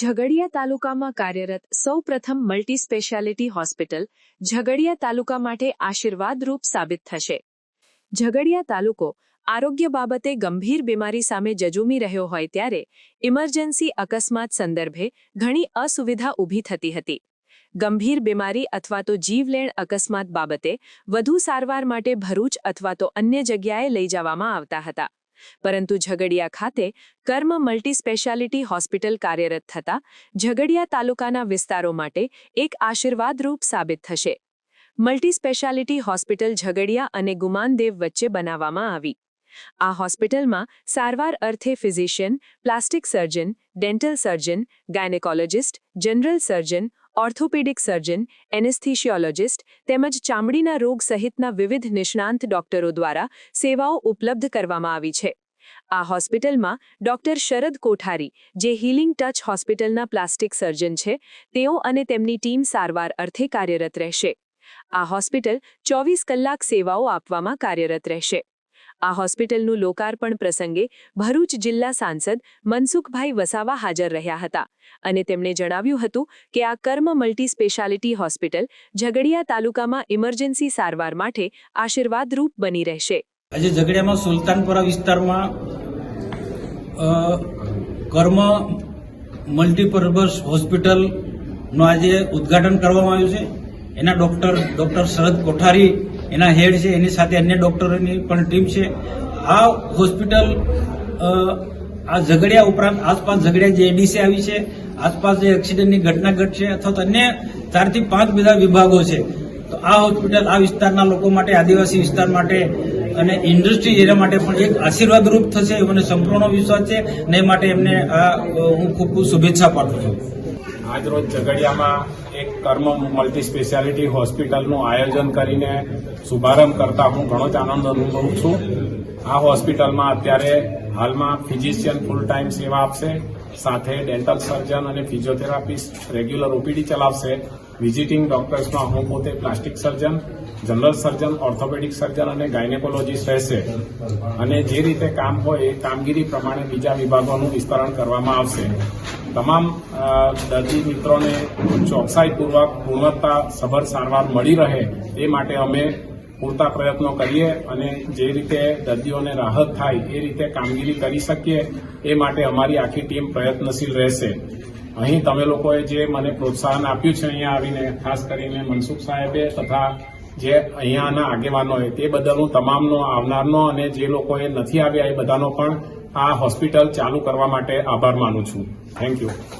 ઝઘડિયા તાલુકામાં કાર્યરત સૌપ્રથમ મલ્ટી સ્પેશિયાલિટી હોસ્પિટલ ઝઘડિયા તાલુકા માટે આશીર્વાદરૂપ સાબિત થશે. ઝઘડિયા તાલુકો આરોગ્ય બાબતે ગંભીર બીમારી સામે જજુમી રહ્યો હોય ત્યારે ઇમરજન્સી અકસ્માત સંદર્ભે ઘણી અસુવિધા ઊભી થતી હતી. ગંભીર બીમારી અથવા તો જીવલેણ અકસ્માત બાબતે વધુ સારવાર માટે ભરૂચ અથવા તો અન્ય જગ્યાએ લઈ જવામાં આવતા હતા. પરંતુ ઝઘડિયા ખાતે કર્મ મલ્ટી સ્પેશિયાલિટી હોસ્પિટલ કાર્યરત થતા ઝઘડિયા તાલુકાના વિસ્તારો માટે એક આશીર્વાદરૂપ સાબિત થશે. મલ્ટી સ્પેશિયાલિટી હોસ્પિટલ ઝઘડિયા અને ગુમાનદેવ વચ્ચે બનાવવામાં આવી. આ હોસ્પિટલમાં સારવાર અર્થે physician, plastic surgeon, dental surgeon, gynaecologist, general surgeon orthopaedic surgeon, anaesthesiologist તેમજ ચામડીના રોગ સહિતના વિવિધ નિષ્ણાંત ડોક્ટરો દ્વારા સેવાઓ ઉપલબ્ધ કરવામાં આવી છે. આ હોસ્પિટલમાં ડોક્ટર શરદ કોઠારી, જે હીલિંગ ટચ હોસ્પિટલના પ્લાસ્ટિક સર્જન છે, તેઓ અને તેમની ટીમ સારવાર અર્થે કાર્યરત રહેશે. આ હોસ્પિટલ ચોવીસ કલાક સેવાઓ આપવામાં કાર્યરત રહેશે. આ હોસ્પિટલનું લોકાર્પણ પ્રસંગે ભરૂચ જિલ્લા સાંસદ મનસુખભાઈ વસાવા હાજર રહ્યા હતા અને તેમણે જણાવ્યું હતું કે આ કર્મ મલ્ટી સ્પેશિયાલિટી હોસ્પિટલ ઝઘડિયા તાલુકામાં ઇમરજન્સી સારવાર માટે આશીર્વાદરૂપ બની રહેશે. આજે ઝઘડિયામાં સુલતાનપુરા વિસ્તારમાં કર્મ મલ્ટીપર્પઝ હોસ્પિટલનું આજે ઉદ્ઘાટન કરવામાં આવ્યું છે. એના ડોક્ટર, ડૉક્ટર શરદ કોઠારી એના હેડ છે, એની સાથે અન્ય ડોક્ટરોની પણ ટીમ છે. આ હોસ્પિટલ આ ઝઘડિયા ઉપરાંત આસપાસ ઝઘડિયા જે એડીસી આવી છે, આસપાસ જે એક્સિડન્ટની ઘટના ઘટશે અથવા તો અન્ય ચારથી પાંચ બધા વિભાગો છે. તો આ હોસ્પિટલ આ વિસ્તારના લોકો માટે, આદિવાસી વિસ્તાર માટે અને ઇન્ડસ્ટ્રી એરિયા માટે પણ એક આશીર્વાદરૂપ થશે એવો મને સંપૂર્ણ વિશ્વાસ છે ને એ માટે એમને આ હું ખૂબ ખૂબ શુભેચ્છા પાઠવું છું. આજરોજ ઝઘડિયામાં એક કર્મ મલ્ટી સ્પેશિયાલિટી હોસ્પિટલનું આયોજન કરીને શુભારંભ કરતા હું ઘણો જ આનંદ અનુભવું છું. આ હોસ્પિટલમાં અત્યારે હાલમાં ફિઝિશિયન ફૂલ ટાઈમ સેવા આપશે. સાથે ડેન્ટલ સર્જન અને ફિઝિયોથેરાપિસ્ટ રેગ્યુલર ઓપીડી ચલાવશે. વિઝિટિંગ ડોક્ટર્સમાં હું પોતે plastic surgeon general surgeon orthopaedic surgeon અને ગાયનેકોલોજીસ્ટ રહેશે. અને જે રીતે કામ હોય એ કામગીરી પ્રમાણે બીજા વિભાગોનું વિસ્તરણ કરવામાં આવશે. તમામ દર્દી મિત્રોને ચોકસાઈપૂર્વક ગુણવત્તા સભર સારવાર મળી રહે તે માટે અમે પૂરતા પ્રયત્નો કરીએ અને જે રીતે દર્દીઓને રાહત થાય એ રીતે કામગીરી કરી શકીએ, એ માટે અમારી આખી ટીમ પ્રયત્નશીલ રહેશે. અહીં તમે લોકોએ જે મને પ્રોત્સાહન આપ્યું છે અહીંયા આવીને, ખાસ કરીને મનસુખ સાહેબે તથા જે અહીંયાના આગેવાનોએ તે બદલ હું તમામનો આવનારનો અને જે લોકોએ નથી આવ્યા એ બધાનો પણ આ હોસ્પિટલ ચાલુ કરવા માટે આભાર માનું છું. Thank you